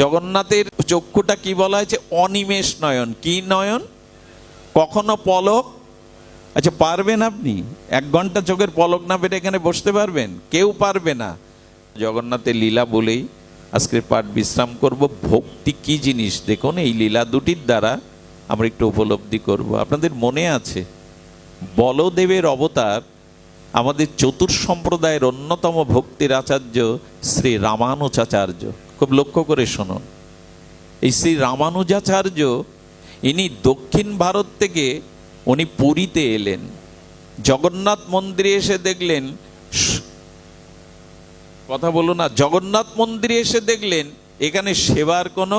জগন্নাথের চক্ষুটা কি বলা হয়েছে? অনিমেষ নয়ন। কি নয়ন? কখনো পলক? আচ্ছা পারবেন আপনি? এক ঘণ্টা চোখের পলক না পেরে এখানে বসতে পারবেন? কেউ পারবে না। জগন্নাথের লীলা বলেই আজকের পাঠ বিশ্রাম করব। ভক্তি কি জিনিস? দেখুন, এই লীলা দুটির দ্বারা আমরা একটু উপলব্ধি করব। আপনাদের মনে আছে? বলদেবের অবতার আমাদের চতুর সম্প্রদায়ের অন্যতম ভক্তির আচার্য শ্রী রামানুজাচার্য। খুব লক্ষ্য করে শুনুন এই শ্রী রামানুজাচার্য ইনি দক্ষিণ ভারত থেকে উনি পুরীতে এলেন। জগন্নাথ মন্দিরে এসে দেখলেন কথা বলো না, জগন্নাথ মন্দিরে এসে দেখলেন, এখানে সেবার কোনো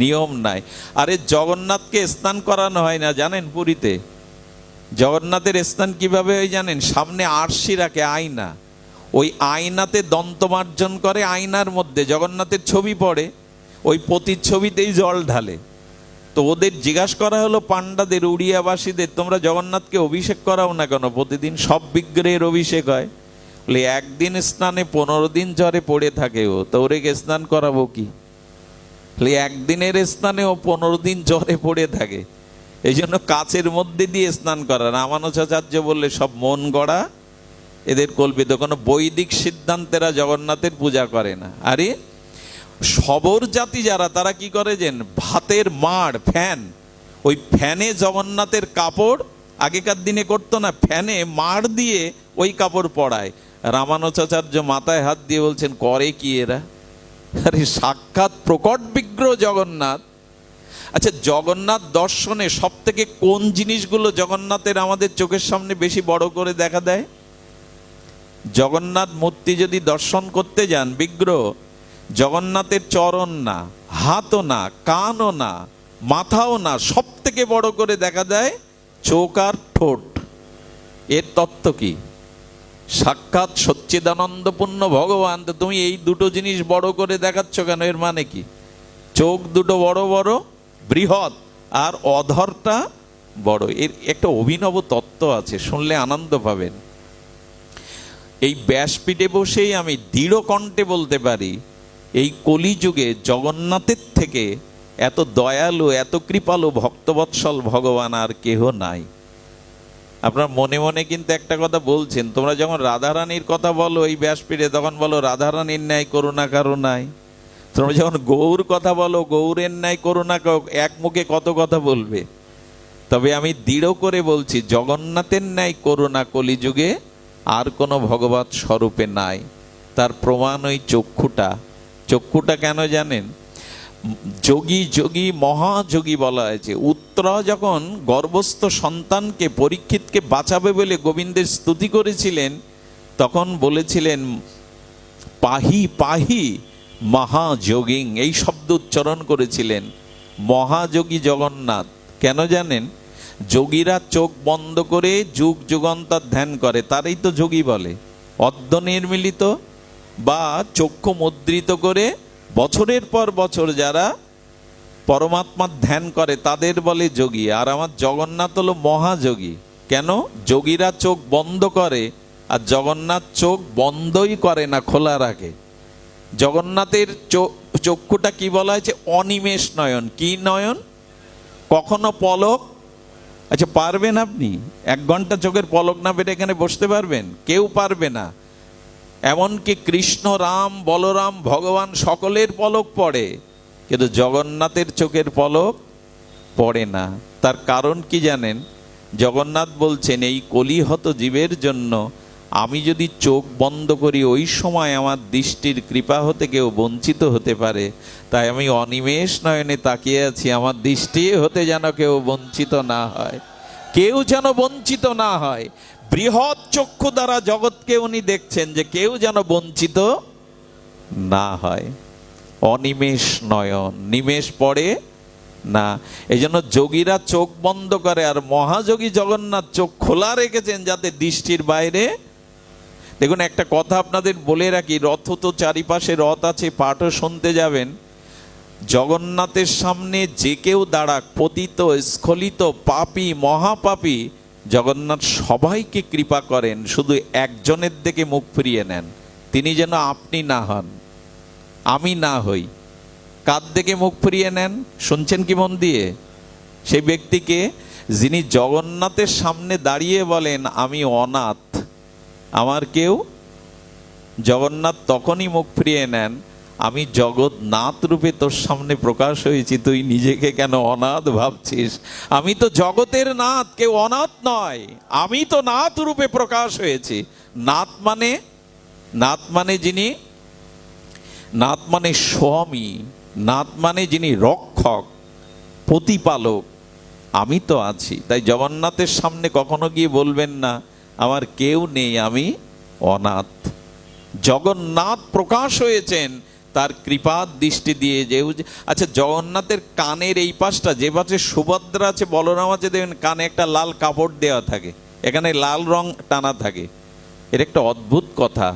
নিয়ম নাই। আরে জগন্নাথকে স্নান করানো হয় না, জানেন পুরীতে? জগন্নাথের স্থান কীভাবে হয় জানেন? সামনে আরশি রাখে, আয়না। ওই আয়নাতে দন্তমার্জন করে আয়নার মধ্যে, জগন্নাথের ছবি পড়ে, ওই প্রতিচ্ছবিতেই জল ঢালে। তো ওদের জিজ্ঞাসা করা হলো, পাণ্ডাদের, উড়িয়াবাসীদের, তোমরা জগন্নাথকে অভিষেক করাও না কেন? প্রতিদিন সব বিগ্রহের অভিষেক হয়। বলে, একদিন স্নানে পনেরো দিন জ্বরে পড়ে থাকে ও, তো ওরে স্নান করাবো কি? বলে, একদিনের স্নানে ও পনেরো দিন জ্বরে পড়ে থাকে। এই জন্য কাছের মধ্যে দিয়ে স্নান করা রামানুজাচার্য বললে, সব মন গড়া এদের কল্পিত। কোনো বৈদিক সিদ্ধান্তেরা জগন্নাথের পূজা করে না। আরে, সবর জাতি যারা, তারা কি করে যেন? ভাতের মাড়, ফ্যান। ওই ফ্যানে জগন্নাথের কাপড় আগেকার দিনে করতো না, ফ্যানে মাড় দিয়ে ওই কাপড় পরায়। রামানুজাচার্য মাথায় হাত দিয়ে বলছেন, করে কি এরা? আরে, সাক্ষাৎ প্রকট বিগ্রহ জগন্নাথ। আচ্ছা জগন্নাথ দর্শনে সব থেকে কোন জিনিসগুলো জগন্নাথের আমাদের চোখের সামনে বেশি বড় করে দেখা দেয়? জগন্নাথ মূর্তি যদি দর্শন করতে যান, বিগ্রহ, জগন্নাথের চরণ না, হাতও না, কানও না, মাথাও না সব থেকে বড় করে দেখা দেয় চোখ আর ঠোঁট। এর তত্ত্ব কি? সাক্ষাৎ সচ্চিদানন্দপূর্ণ ভগবান, তো তুমি এই দুটো জিনিস বড় করে দেখাচ্ছ কেন? এর মানে কি? চোখ দুটো বড় বড়, বৃহৎ, আর অধরটা বড়। এর একটা অভিনব তত্ত্ব আছে, শুনলে আনন্দ পাবেন। এই ব্যাসপীঠে বসেই আমি দৃঢ় কণ্ঠে বলতে পারি, এই কলিযুগে জগন্নাথের থেকে এত দয়ালু, এত কৃপালু, ভক্তবৎসল ভগবান আর কেহ নাই। আপনার মনে মনে কিন্তু একটা কথা বলছেন, তোমরা যখন রাধারানীর কথা বলো এই ব্যাসপীঠে, তখন বলো, রাধারানীর ন্যায় করুণা কারও নাই। তোমরা যখন গৌর কথা বলো, গৌরের ন্যায় করুণা কারো- এক মুখে কত কথা বলবে? তবে আমি দৃঢ় করে বলছি, জগন্নাথের ন্যায় করুণা কলিযুগে আর কোনো ভগবত স্বরূপে নাই। তার প্রমাণ ওই চক্ষুটা। চক্ষুটা কেন জানেন? যোগী যোগী মহাযোগী বলা হয়েছে। উত্তরা যখন গর্ভস্থ সন্তানকে, পরীক্ষিতকে বাঁচাবে বলে গোবিন্দের স্তুতি করেছিলেন, তখন বলেছিলেন, পাহি পাহি, মহাযোগিং। এই শব্দ উচ্চারণ করেছিলেন মহাযোগী জগন্নাথ। কেন জানেন? যোগীরা চোখ বন্ধ করে যুগ যুগান্তর ধ্যান করে, তারই তো যোগী বলে। অর্ধ নির্মিলিত বা চক্ষু মুদ্রিত করে বছরের পর বছর যারা পরমাত্মার ধ্যান করে, তাদের বলে যোগী। আর আমার জগন্নাথ হলো মহাযোগী। কেন? যোগীরা চোখ বন্ধ করে, আর জগন্নাথ চোখ বন্ধই করে না খোলা রাখে জগন্নাথের চক্ষুটা কি বলা হয়েছে? অনিমেষ নয়ন। কি নয়ন? কখনো পলক আচ্ছা পারবেন আপনি? এক ঘণ্টা চোখের পলক না পেটে এখানে বসতে পারবেন? কেউ পারবে না। এমনকি কৃষ্ণ রাম, বলরাম, ভগবান সকলের পলক পড়ে, কিন্তু জগন্নাথের চোখের পলক পড়ে না। তার কারণ কি জানেন? জগন্নাথ বলছেন, এই কলিহত জীবের জন্য আমি যদি চোখ বন্ধ করি, ওই সময় আমার দৃষ্টির কৃপা হতে কেউ বঞ্চিত হতে পারে। তাই আমি অনিমেষ নয়নে তাকিয়ে আছি, আমার দৃষ্টি হতে যেন কেউ বঞ্চিত না হয়। কেউ যেন বঞ্চিত না হয়। বৃহৎ চক্ষু দ্বারা জগৎকে উনি দেখছেন যে কেউ যেন বঞ্চিত না হয়। অনিমেষ নয়ন, নিমেষ পড়ে না। এই জন্য যোগীরা চোখ বন্ধ করে আর মহাযোগী জগন্নাথ চোখ খোলা রেখেছেন যাতে দৃষ্টির বাইরে দেখুন, একটা কথা আপনাদের বলে রাখি, রথ তো চারিপাশে রথ আছে, পাঠও শুনতে যাবেন। জগন্নাথের সামনে যে কেউ দাঁড়াক, পতিত, স্খলিত, পাপি, মহাপাপী, জগন্নাথ সবাইকে কৃপা করেন, শুধু একজনের দিকে মুখ ফিরিয়ে নেন। তিনি যেন আপনি না হন, আমি না হই। কার দেখে মুখ ফিরিয়ে নেন? শুনছেন কি মন দিয়ে? সেই ব্যক্তিকে যিনি জগন্নাথের সামনে দাঁড়িয়ে বলেন, আমি অনাথ। আমার কেউ জগন্নাথ তখনই মুখ ফিরিয়ে নেন, আমি জগৎনাথ রূপে তোর সামনে প্রকাশ হয়েছি, তুই নিজেকে কেন অনাথ ভাবছিস? আমি তো জগতের নাথ, কেউ অনাথ নয়, আমি তো নাথ রূপে প্রকাশ হয়েছি। নাথ মানে নাথ মানে যিনি, নাথ মানে স্বামী, নাথ মানে যিনি রক্ষক, প্রতিপালক, আমি তো আছি। তাই জগন্নাথের সামনে কখনো গিয়ে বলবেন না আমার কেউ নেই, আমি অনাথ। জগন্নাথ প্রকাশ হয়েছেন, তার কৃপার দৃষ্টি দিয়ে যে আচ্ছা জগন্নাথের কানের এই পাশটা, যে পাশে সুভদ্রা আছে, বলরাম আছে দেখবেন কানে একটা লাল কাপড় দেওয়া থাকে। এখানে লাল রং টানা থাকে। এর একটা অদ্ভুত কথা,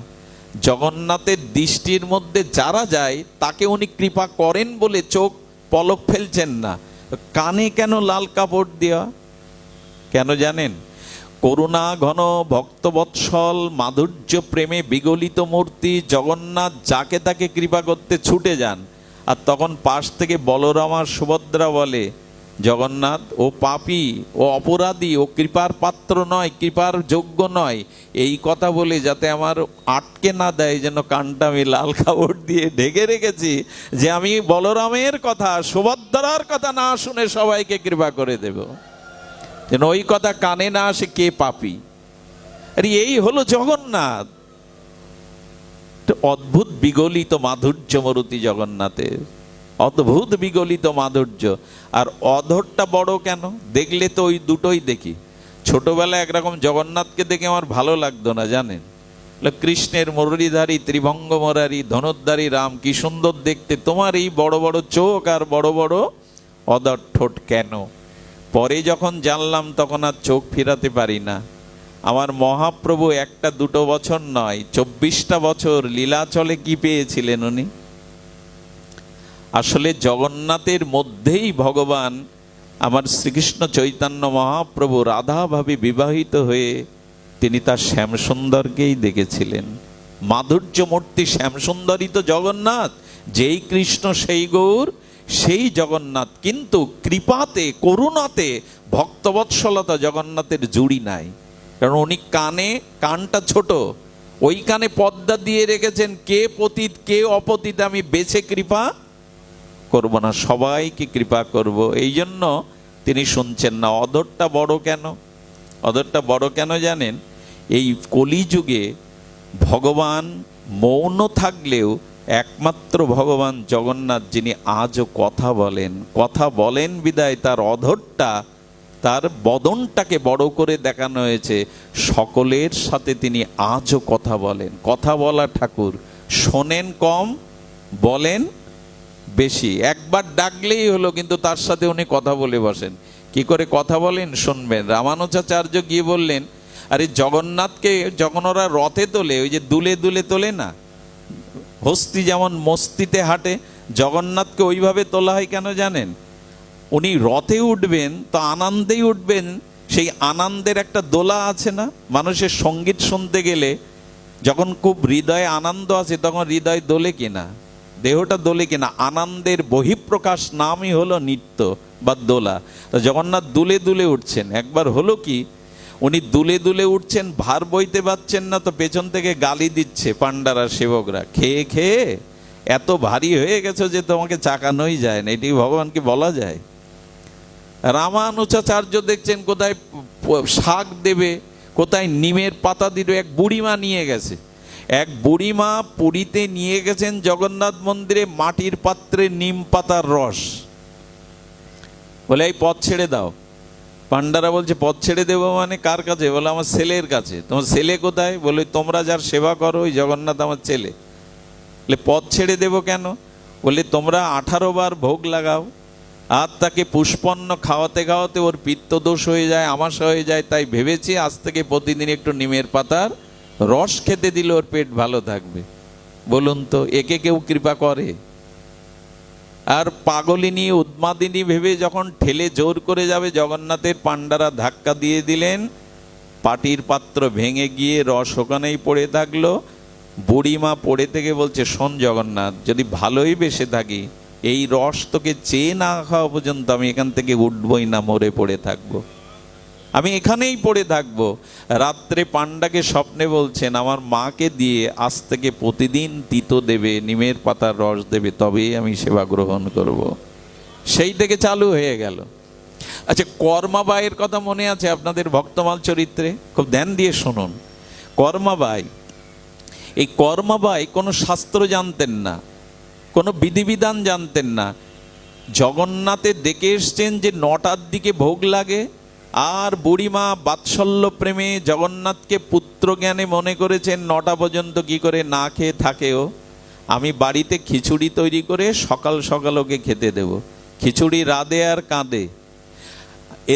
জগন্নাথের দৃষ্টির মধ্যে যারা যায়, তাকে উনি কৃপা করেন বলে চোখ পলক ফেলছেন না। কানে কেন লাল কাপড় দেওয়া? কেন জানেন? করুণা ঘন ভক্তবৎসল মাধুর্য প্রেমে বিগলিত মূর্তি, জগন্নাথ যাকে তাকে কৃপা করতে ছুটে যান। আর তখন পাশ থেকে বলরাম আর সুভদ্রা বলে, জগন্নাথ, ও পাপি, ও অপরাধী, ও কৃপার পাত্র নয়, কৃপার যোগ্য নয়। এই কথা বলে যাতে আমার আটকে না দেয়, যেন কানটা আমি লাল কাপড় দিয়ে ঢেকে রেখেছি, যে আমি বলরামের কথা, সুভদ্রার কথা না শুনে সবাইকে কৃপা করে দেব। যেন ওই কথা কানে না আসে কে পাপি। আরে এই হলো জগন্নাথ। অদ্ভুত বিগলিত মাধুর্য মরুতি জগন্নাথের। অদ্ভুত বিগলিত মাধুর্য। আর অধরটা বড় কেন? দেখলে তো ওই দুটোই দেখি। ছোটবেলায় একরকম জগন্নাথকে দেখে আমার ভালো লাগতো না, জানেন? কৃষ্ণের মুরলীধারী, ত্রিভঙ্গ মোরারি ধনুদ্ধারী রাম, কি সুন্দর দেখতে। তোমার এই বড় বড় চোখ আর বড় বড় অদর ঠোঁট কেন? পরে যখন জানলাম, তখন আর চোখ ফিরাতে পারি না। আমার মহাপ্রভু একটা দুটো বছর নয়, চব্বিশটা বছর লীলাচলে কি পেয়েছিলেন উনি? আসলে জগন্নাথের মধ্যেই ভগবান আমার শ্রীকৃষ্ণ চৈতন্য মহাপ্রভু রাধাভাবে বিবাহিত হয়ে তিনি তার শ্যামসুন্দরকেই দেখেছিলেন। মাধুর্যমূর্তি শ্যামসুন্দরই তো জগন্নাথ, যেই কৃষ্ণ সেই গৌর সেই জগন্নাথ কিন্তু কৃপাতে, করুণাতে, ভক্তবৎসলতা জগন্নাথের জুড়ি নাই। কারণ উনি কানে, কানটা ছোট। ওই কানে পদ্মা দিয়ে রেখেছেন, কে পতিত, কে অপতিত, আমি বেছে কৃপা করব না, সবাইকে কৃপা করব। এই জন্য তিনি শুনছেন না অদরটা বড় কেন? অদরটা বড় কেন জানেন? এই কলিযুগে ভগবান মৌন থাকলেও একমাত্র ভগবান জগন্নাথ যিনি আজও কথা বলেন কথা বলেন বিদায় তার অধরটা, তার বদনটাকে বড় করে দেখানো হয়েছে। সকলের সাথে তিনি আজও কথা বলেন। কথা বলা ঠাকুর, শোনেন কম, বলেন বেশি। একবার ডাকলেই হলো, কিন্তু তার সাথে উনি কথা বলে বসেন। কি করে কথা বলেন? শুনবেন। রামানুজাচার্য গিয়ে বললেন, আরে জগন্নাথকে, যখন ওরা রথে তোলে, ওই যে দুলে দুলে তোলে না হস্তি যেমন মস্তিতে হাঁটে, জগন্নাথকে ওইভাবে তোলা হয় কেন জানেন? উনি রথে উঠবেন, তো আনন্দেই উঠবেন, সেই আনন্দের একটা দোলা আছে না? মানুষের সংগীত শুনতে গেলে যখন খুব হৃদয়ে আনন্দ আছে তখন হৃদয় দোলে কিনা? দেহটা দোলে কিনা? আনন্দের বহিঃপ্রকাশ নামই হলো নৃত্য বা দোলা। তো জগন্নাথ দুলে দুলে উঠছেন। একবার হলো কি উনি দুলে দুলে উঠছেন, ভার বইতে পারছেন না, তো পেছন থেকে গালি দিচ্ছে পান্ডারা সেবকরা। খেয়ে খেয়ে এত ভারী হয়ে গেছো যে তোমাকে চাকানোই যায় না, এটি ভগবানকে বলা যায়? রামানুচাচার্য দেখছেন কোথায় শাক দেবে, কোথায় নিমের পাতা দিল এক বুড়িমা নিয়ে গেছে। এক বুড়িমা পুরীতে নিয়ে গেছেন জগন্নাথ মন্দিরে মাটির পাত্রে নিম পাতার রস। বলে, এই পথ ছেড়ে দাও। পান্ডারা বলছে, পথ ছেড়ে দেবো মানে কার কাছে? বলে, আমার ছেলের কাছে। তোমার ছেলে কোথায়? বলে, তোমরা যার সেবা করো, ওই জগন্নাথ আমার ছেলে। বলে, পথ ছেড়ে দেবো কেন? বলে, তোমরা আঠারো বার ভোগ লাগাও, আর তাকে পুষ্পন্ন খাওয়াতে খাওয়াতে ওর পিত্তদোষ হয়ে যায়, আমাশা হয়ে যায়। তাই ভেবেছি আজ থেকে প্রতিদিন একটু নিমের পাতার রস খেতে দিলে ওর পেট ভালো থাকবে। বলুন তো, একে কেউ কৃপা করে? আর পাগলিনী উদ্মাদিনী ভেবে যখন ঠেলে জোর করে যাবে, জগন্নাথের পাণ্ডারা ধাক্কা দিয়ে দিলেন। পাটির পাত্র ভেঙে গিয়ে রস ওখানেই পড়ে থাকল। বুড়িমা পড়ে থেকে বলছে, শোন জগন্নাথ, যদি ভালোই বেসে থাকি, এই রস তোকে চেয়ে না খাওয়া পর্যন্ত আমি এখান থেকে উঠবই না, মরে পড়ে থাকব। আমি এখানেই পড়ে থাকব। রাত্রে পান্ডাকে স্বপ্নে বলছেন, আমার মাকে দিয়ে আজ থেকে প্রতিদিন তিতো দেবে, নিমের পাতার রস দেবে, তবেই আমি সেবা গ্রহণ করব। সেই থেকে চালু হয়ে গেল। আচ্ছা কর্মাবাইয়ের কথা মনে আছে আপনাদের ভক্তমাল চরিত্রে? খুব ধ্যান দিয়ে শুনুন। কর্মাবাই এই কর্মাবাই কোনো শাস্ত্র জানতেন না, কোনো বিধিবিধান জানতেন না। জগন্নাথে দেখে এসছেন যে নটার দিকে ভোগ লাগে আর বুড়িমা বাৎসল্য প্রেমে জগন্নাথকে পুত্র জ্ঞানে মনে করেছেন, নটা পর্যন্ত কি করে না খেয়ে থাকেও আমি বাড়িতে খিচুড়ি তৈরি করে সকাল সকাল ওকে খেতে দেব। খিচুড়ি রাধে আর কাঁদে।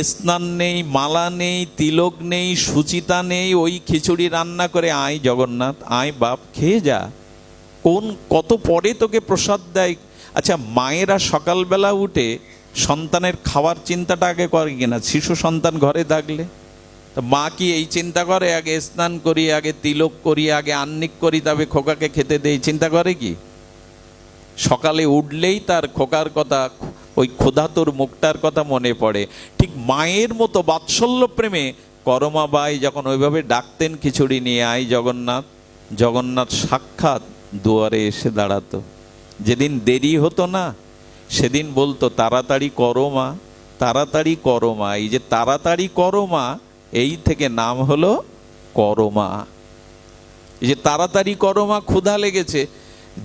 স্নান নেই, মালা নেই, তিলক নেই, সুচিতা নেই, ওই খিচুড়ি রান্না করে আয় জগন্নাথ, আয় বাপ, খেয়ে যা। কোন কত পরে তোকে প্রসাদ দেয়। আচ্ছা মায়েরা সকালবেলা উঠে সন্তানের খাওয়ার চিন্তাটা আগে করে কিনা? শিশু সন্তান ঘরে থাকলে? তো মা কি এই চিন্তা করে? আগে স্নান করি, আগে তিলক করি, আগে আন্নিক করি, তবে খোকাকে খেতে দেই। চিন্তা করে কি? সকালে উঠলেই তার খোকার কথা, ওই ক্ষুধাতুর মুখটার কথা মনে পড়ে। ঠিক মায়ের মতো বাৎসল্য প্রেমে করমাবাই যখন ওইভাবে ডাকতেন খিচুড়ি নিয়ে আই জগন্নাথ। জগন্নাথ সাক্ষাৎ দুয়ারে এসে দাঁড়াতো। যেদিন দেরি হতো না সেদিন বলতো, তাড়াতাড়ি করো মা, তাড়াতাড়ি করো মা। এই যে, তাড়াতাড়ি করো মা, এই থেকে নাম হলো করমা এই যে, তাড়াতাড়ি করো মা, ক্ষুধা লেগেছে।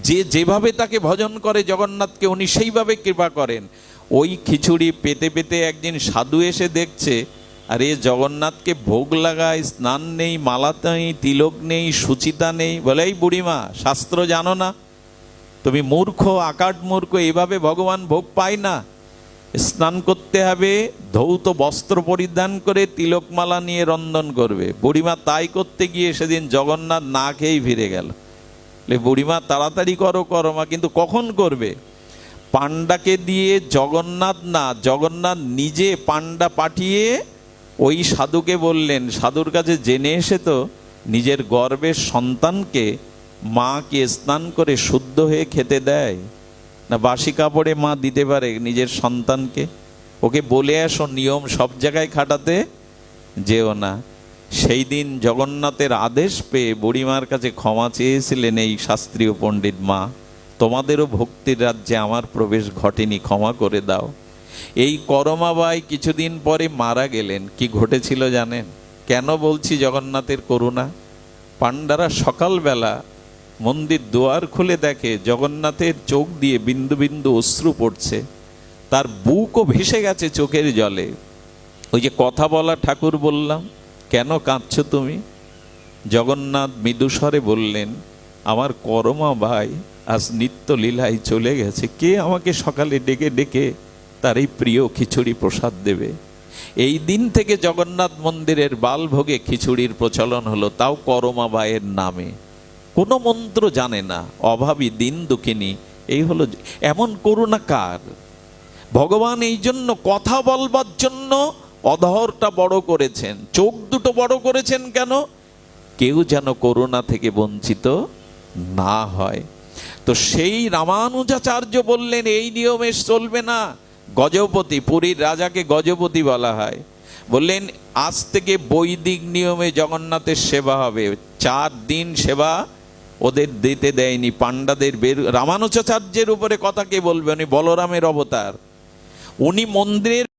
যে যেভাবে তাকে ভজন করে জগন্নাথকে, উনি সেইভাবে কৃপা করেন। ওই খিচুড়ি পেতে পেতে একদিন সাধু এসে দেখছে, আরে, জগন্নাথকে ভোগ লাগায়, স্নান নেই, মালা নেই, তিলক নেই, সুচিতা নেই। বলে, এই বুড়িমা, শাস্ত্র জানো না? তুমি মূর্খ, আকাট মূর্খ, এভাবে ভগবান ভোগ পায় না। স্নান করতে হবে, ধৌত বস্ত্র পরিধান করে তিলকমালা নিয়ে রন্ধন করবে। বুড়িমা তাই করতে গিয়ে সেদিন জগন্নাথ না খেয়েই ফিরে গেল। বুড়িমা, তাড়াতাড়ি করো করো মা, কিন্তু কখন করবে? পাণ্ডাকে দিয়ে জগন্নাথ না, জগন্নাথ নিজে পাণ্ডা পাঠিয়ে ওই সাধুকে বললেন, সাধুর কাছে জেনে এসে তো নিজের গর্বের সন্তানকে মাকে স্নান করে শুদ্ধ হয়ে খেতে দেয়? না বাসি কাপড়ে মা দিতে পারে নিজের সন্তানকে? ওকে বলে আসো নিয়ম সব জায়গায় খাটাতে? যেও না। সেই দিন জগন্নাথের আদেশ পেয়ে বুড়িমার কাছে ক্ষমা চেয়েছিলেন এই শাস্ত্রীয় পণ্ডিত মা। তোমাদেরও ভক্তির রাজ্যে আমার প্রবেশ ঘটেনি, ক্ষমা করে দাও। এই করমাবাই কিছুদিন পরে মারা গেলেন। কি ঘটেছিল জানেন? কেন বলছি জগন্নাথের করুণা? পাণ্ডারা সকালবেলা মন্দির দুয়ার খুলে দেখে, জগন্নাথের চোখ দিয়ে বিন্দু বিন্দু অশ্রু পড়ছে। তার বুকও ভেসে গেছে চোখের জলে। ওই যে কথা বলা ঠাকুর বললাম, কেন কাঁদছ তুমি? জগন্নাথ মৃদুস্বরে বললেন, আমার করমা ভাই আজ নিত্য লীলায় চলে গেছে। কে আমাকে সকালে ডেকে ডেকে তার এই প্রিয় খিচুড়ি প্রসাদ দেবে? এই দিন থেকে জগন্নাথ মন্দিরের বালভোগে খিচুড়ির প্রচলন হলো, তাও করমা ভাইয়ের নামে। কোনো মন্ত্র জানে না, অভাবী, দিন দুঃখিনী, এই হলো এমন করুণা কার ভগবান এই জন্য কথা বলবার জন্য অধরটা বড় করেছেন। চোখ দুটো বড় করেছেন কেন? কেউ যেন করুণা থেকে বঞ্চিত না হয়। তো সেই রামানুজাচার্য বললেন, এই নিয়মে চলবে না। গজপতি, পুরীর রাজাকে গজপতি বলা হয়। বললেন, আজ থেকে বৈদিক নিয়মে জগন্নাথের সেবা হবে। চার দিন সেবা ওদের দিতে দেয়নি, পাণ্ডাদের বের রামানুজাচার্যের উপরে কথা কে বলবে? উনি বলরামের অবতার। উনি মন্দিরের